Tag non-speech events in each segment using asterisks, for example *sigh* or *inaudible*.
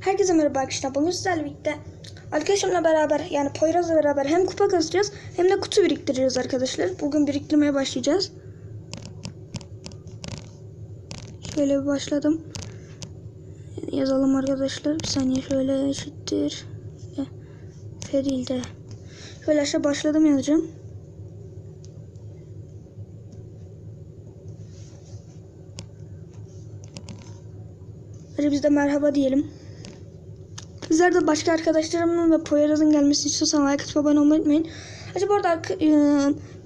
Herkese merhaba arkadaşlar. Bugün sizlerle birlikte arkadaşımla beraber yani Poyraz'la beraber hem kupa kasacağız hem de kutu biriktireceğiz arkadaşlar. Bugün biriktirmeye başlayacağız. Şöyle bir başladım. Yazalım arkadaşlar. Bir saniye şöyle eşittir. E, F değil de. Şöyle aşağı başladım yazacağım. Hadi biz merhaba diyelim. Sizler de başka arkadaşlarımın ve Poyraz'ın gelmesini istiyorsan like atıp abone olmayı unutmayın. Acaba arka- e,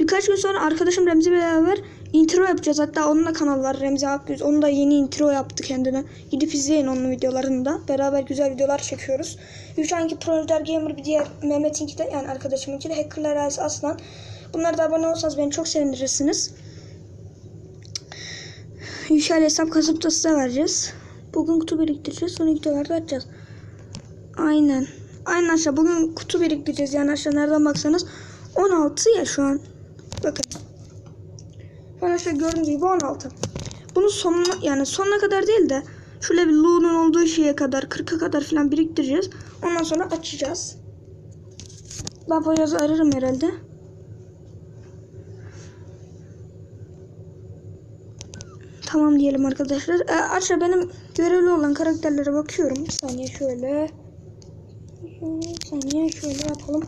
birkaç gün sonra arkadaşım Remzi beraber intro yapacağız. Hatta onun da kanalı var Remzi Akgüz. Onun da yeni intro yaptı kendine. Gidip izleyin onun videolarını da. Beraber güzel videolar çekiyoruz. Şu anki Proleter Gamer bir diğer Mehmet'inki de yani arkadaşımınki de Hackerlar Ailesi Aslan. Bunlara da abone olsanız beni çok sevindirirsiniz. Yüksel hesap kasıp da size vereceğiz. Bugün kutu biriktireceğiz. Sonra videolarda açacağız. Aynen. Aynen aşağı. Bugün kutu biriktireceğiz. Yani aşağı nereden baksanız 16 ya şu an. Bakın. Şu an aşağı gördüğünüz gibi 16. Bunu sonuna yani sonuna kadar değil de şöyle bir Lu'nun olduğu şeye kadar 40'a kadar falan biriktireceğiz. Ondan sonra açacağız. Ben Poyraz'ı ararım herhalde. Tamam diyelim arkadaşlar. Ee, aşağı benim görevli olan karakterlere bakıyorum. Bir saniye şöyle. Saniye şöyle yapalım.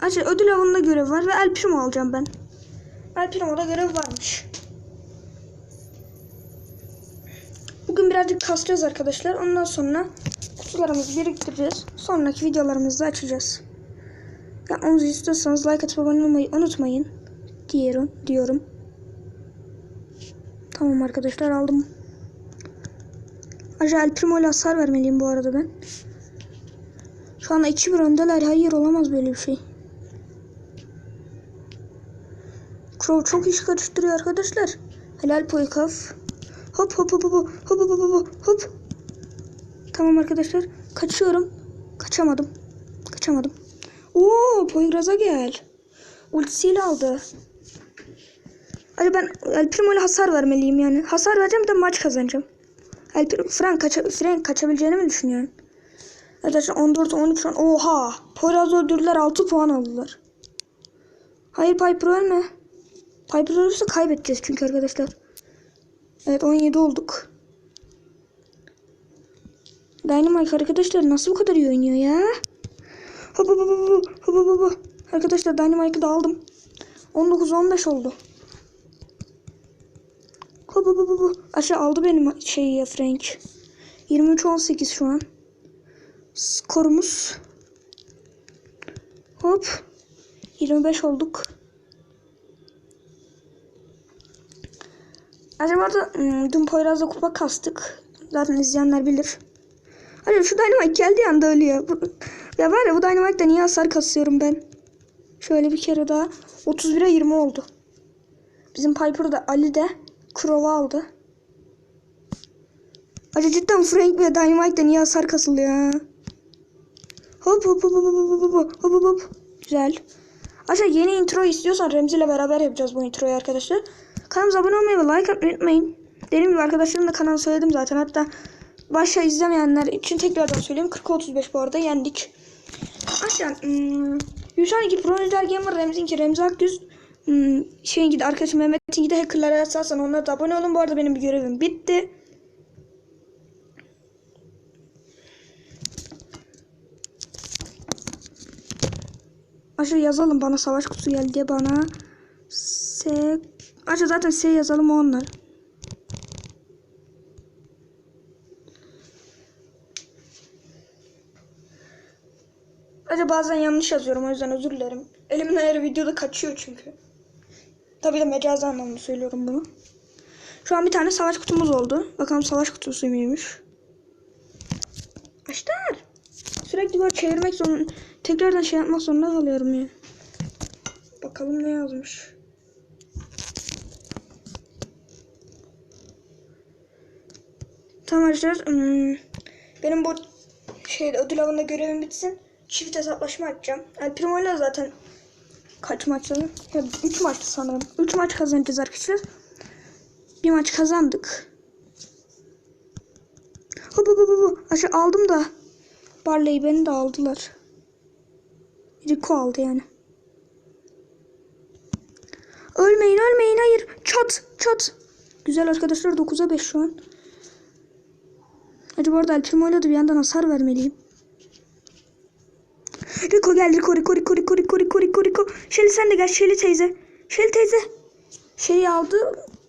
Aşağı ödül avında görev var ve El Primo alacağım ben. El Primo'da görev varmış. Bugün birazcık kasacağız arkadaşlar. Ondan sonra kutularımızı biriktireceğiz. Sonraki videolarımızda açacağız. Yapmamızı istiyorsanız like atıp abone olmayı unutmayın. Diyorum, diyorum. Tamam arkadaşlar aldım. Ayrıca El Primo hasar vermeliyim bu arada ben. Şu anda 2-1 öndeler. Hayır olamaz böyle bir şey. Crow çok iş karıştırıyor arkadaşlar. Helal Poykaf. Hop hop hop hop hop hop hop hop hop. Tamam arkadaşlar. Kaçıyorum. Kaçamadım. Kaçamadım. Oo Poyraz'a gel. Ultisiyle aldı. Hadi ben El Primo ile hasar vermeliyim yani. Hasar vereceğim de maç kazanacağım. El Primo, Frank, kaça, Frank kaçabileceğini mi düşünüyorsun? Arkadaşlar 14 13 an. Oha! Poyraz öldürdüler 6 puan aldılar. Hayır Piper ölme. Piper ölürse kaybedeceğiz çünkü arkadaşlar. Evet 17 olduk. Dynamite arkadaşlar nasıl bu kadar iyi oynuyor ya? Hop hop hop hop hop hop. Arkadaşlar Dynamite'ı da aldım. 19-15 oldu. Hop hop hop hop. Aşağı aldı benim şeyi ya Frank. 23-18 şu an. Skorumuz. Hop. 25 olduk. Acaba da hmm, dün Poyraz'da kupa kastık. Zaten izleyenler bilir. Hadi şu Dynamite geldiği anda ölüyor. Bu- Ya var ya bu Dynamite'da niye hasar kasıyorum ben? Şöyle bir kere daha. 31'e 20 oldu. Bizim Piper da Ali de Crow'u aldı. Acı cidden Frank ve Dynamite'da niye hasar kasılıyor ha? Hop hop hop hop hop hop hop. Güzel. Aşağı yeni intro istiyorsan Remzi ile beraber yapacağız bu introyu arkadaşlar. Kanalımıza abone olmayı ve like atmayı unutmayın. Dediğim gibi arkadaşlarım da kanalı söyledim zaten. Hatta başta izlemeyenler için tekrardan söyleyeyim. 40-35 bu arada yendik. Aşağı hmm, 112 Pro Ninja Gamer Remzi'ninki Remzi Akdüz hmm, şeyinki de arkadaşım Mehmet'inki de hackerlara yazarsan onlara da abone olun. Bu arada benim bir görevim bitti. Aşağı yazalım bana savaş kutusu geldi bana S Aşağı zaten S yazalım onlar. Ayrıca bazen yanlış yazıyorum o yüzden özür dilerim. Elimin ayarı videoda kaçıyor çünkü. Tabii de mecazi anlamda söylüyorum bunu. Şu an bir tane savaş kutumuz oldu. Bakalım savaş kutusu muymuş. Açtılar. Sürekli böyle çevirmek zorunda, tekrardan şey yapmak zorunda kalıyorum ya. Bakalım ne yazmış. Tamam arkadaşlar. Benim bu şeyde ödül avında görevim bitsin. Çift hesaplaşma açacağım. Yani Primo zaten kaç maç sanırım? Ya 3 maçtı sanırım. 3 maç kazanacağız arkadaşlar. Bir maç kazandık. Hop hop hop hop. Aşağı aldım da. Barley'i beni de aldılar. Rico aldı yani. Ölmeyin ölmeyin hayır. Çat çat. Güzel arkadaşlar 9'a 5 şu an. Acaba orada El Primo'yla da bir yandan hasar vermeliyim. Rico gel Rico Rico Rico Rico Rico Rico Rico Rico. Şeli sen de gel Şeli teyze. Şeli teyze. Şeyi aldı.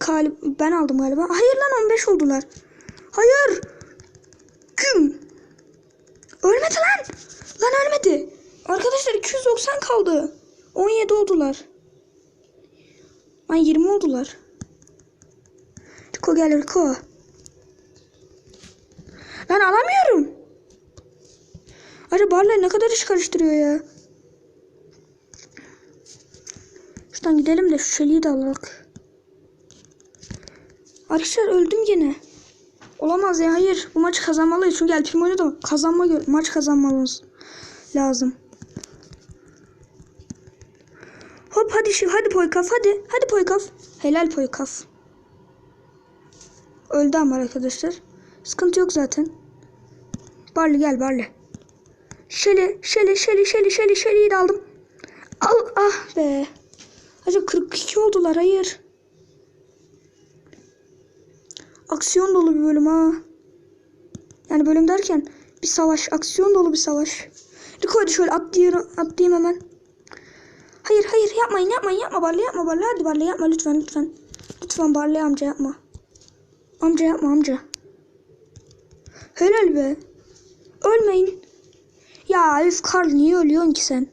Gal ben aldım galiba. Hayır lan 15 oldular. Hayır. Küm. Ölmedi lan. Lan ölmedi. Arkadaşlar 290 kaldı. 17 oldular. Lan 20 oldular. Rico gel Rico. Lan alamıyorum. Acaba barlar ne kadar iş karıştırıyor ya. Şuradan gidelim de şu şeliği de alalım. Arkadaşlar öldüm gene. Olamaz ya hayır. Bu maçı kazanmalıyız. Çünkü El Primo'yla da kazanma maç kazanmamız lazım. Hop hadi şu hadi Poykaf hadi. Hadi Poykaf. Helal Poykaf. Öldü ama arkadaşlar. Sıkıntı yok zaten. Barley gel Barley. Şeli, Şeli, Şeli, Şeli, Şeli, Şeli'yi de aldım. Al, ah be. Acaba 42 oldular, hayır. Aksiyon dolu bir bölüm ha. Yani bölüm derken bir savaş, aksiyon dolu bir savaş. Hadi şöyle atlıyorum, atlayayım hemen. Hayır, hayır yapmayın, yapmayın, yapma Barley, yapma Barley. Hadi Barley yapma lütfen, lütfen. Lütfen Barley amca yapma. Amca yapma amca. Helal be. Ölmeyin. Ya üf Karl niye ölüyorsun ki sen?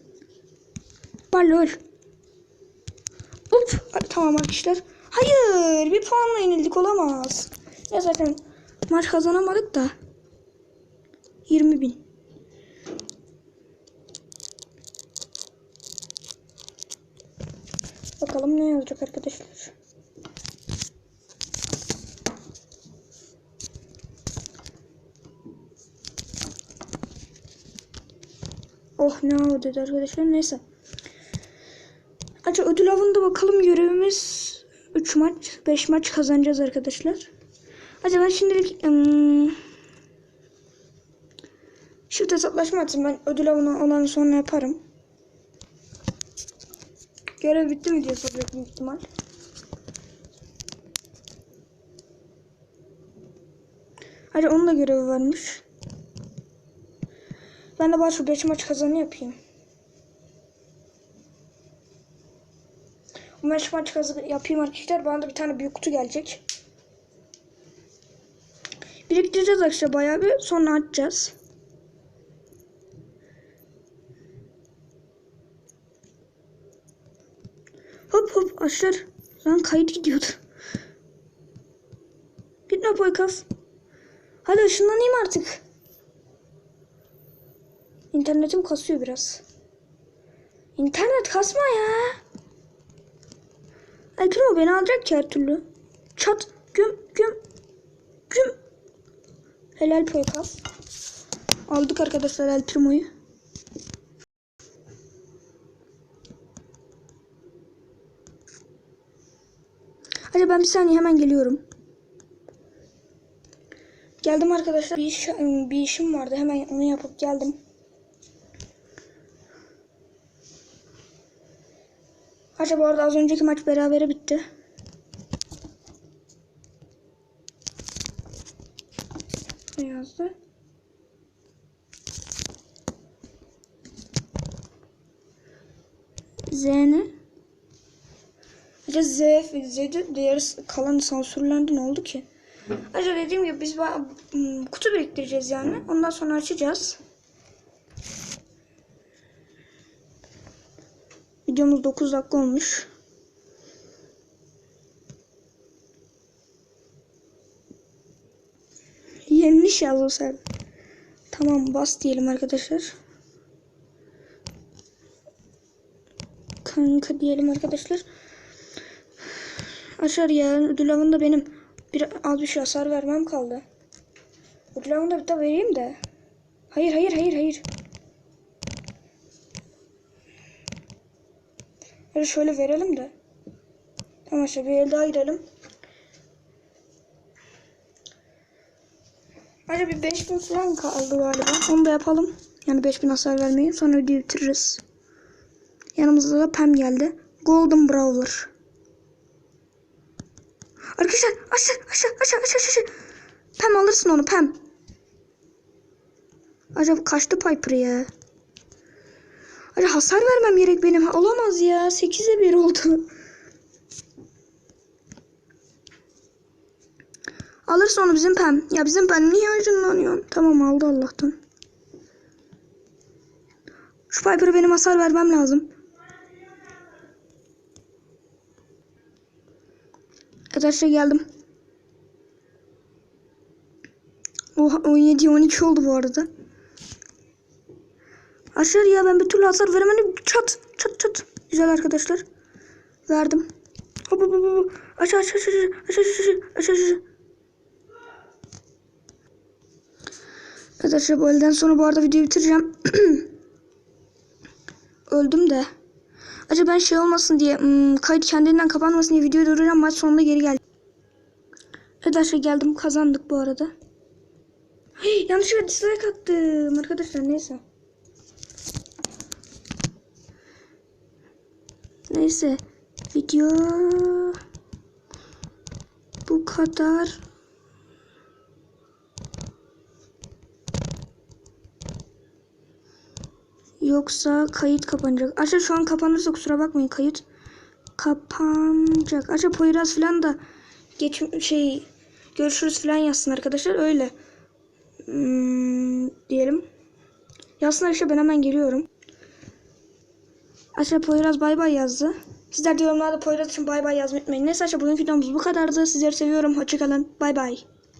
Barley öl. Hadi, tamam arkadaşlar. Hayır bir puanla yenildik olamaz. Ya zaten maç kazanamadık da. 20 bin. Bakalım ne yazacak arkadaşlar. Oh ne o dedi arkadaşlar neyse. Acaba ödül avında bakalım görevimiz 3 maç 5 maç kazanacağız arkadaşlar. Acaba şimdilik ım, Shift hesaplaşma açayım ben ödül avını olan sonra yaparım. Görev bitti mi diye soracak büyük ihtimal. Hadi onun da görevi varmış. Ben de bari şu 5 maç kazanı yapayım. Bu 5 maç kazanı yapayım arkadaşlar. Bana da bir tane büyük kutu gelecek. Biriktireceğiz arkadaşlar bayağı bir. Sonra açacağız. Hop hop aşağı. Lan kayıt gidiyordu. Gitme Poykaf. Hadi ışınlanayım artık. İnternetim kasıyor biraz. İnternet kasma ya. El Primo beni alacak ki her türlü. Çat güm güm güm. Helal Poykaf. Aldık arkadaşlar El Primo'yu. Hadi ben bir saniye hemen geliyorum. Geldim arkadaşlar. Bir, iş, bir işim vardı. Hemen onu yapıp geldim. Acaba orada az önceki maç berabere bitti. Ne yazdı? Z ne? Acaba Z, Z'de diğer kalan sansürlendi ne oldu ki? Acaba dediğim gibi biz ba- m, kutu biriktireceğiz yani. Ondan sonra açacağız. Videomuz 9 dakika olmuş. Yeniliş yaz o sen. Tamam bas diyelim arkadaşlar. Kanka diyelim arkadaşlar. Aşar ya ödül avında benim bir az bir şey hasar vermem kaldı. Ödül avında bir de vereyim de. Hayır hayır hayır hayır. Hadi şöyle verelim de. Tamam işte bir el daha girelim. Acaba bir 5000 falan kaldı galiba. Onu da yapalım. Yani 5000 hasar vermeyi. Sonra videoyu bitiririz. Yanımızda da Pam geldi. Golden Brawler. Arkadaşlar aşağı aşağı aşağı aşağı aşağı. Pam alırsın onu Pam. Acaba kaçtı Piper ya? Acaba hasar vermem gerek benim. Olamaz ya. 8'e 1 oldu. Alırsın onu bizim Pam. Ya bizim Pam niye acınlanıyorsun? Tamam aldı Allah'tan. Şu Piper'a benim hasar vermem lazım. Arkadaşlar geldim. Oha 17 12 oldu bu arada. Aşağı ya ben bir türlü hasar veremedim. Çat çat çat. Güzel arkadaşlar. Verdim. Hop hop hop hop. Aşağı aşağı aşağı aşağı aşağı aşağı aşağı aşağı. Arkadaşlar bu elden sonra bu arada videoyu bitireceğim. *clears throat* Öldüm de. Acaba ben şey olmasın diye hmm, kayıt kendiliğinden kapanmasın diye videoyu durduracağım. Maç sonunda geri geldim. Arkadaşlar geldim kazandık bu arada. Hey, yanlışlıkla dislike attım arkadaşlar neyse. Neyse video bu kadar. Yoksa kayıt kapanacak. Aşağı şu an kapanırsa kusura bakmayın kayıt kapanacak. Aşağı Poyraz falan da geç şey görüşürüz falan yazsın arkadaşlar öyle. Hmm, diyelim. Yazsın işte ben hemen geliyorum. Aşağı Poyraz bay bay yazdı. Sizler de yorumlarda Poyraz için bay bay yazmayı unutmayın. Neyse aşağı bugünkü videomuz bu kadardı. Sizleri seviyorum. Hoşçakalın. Bay bay.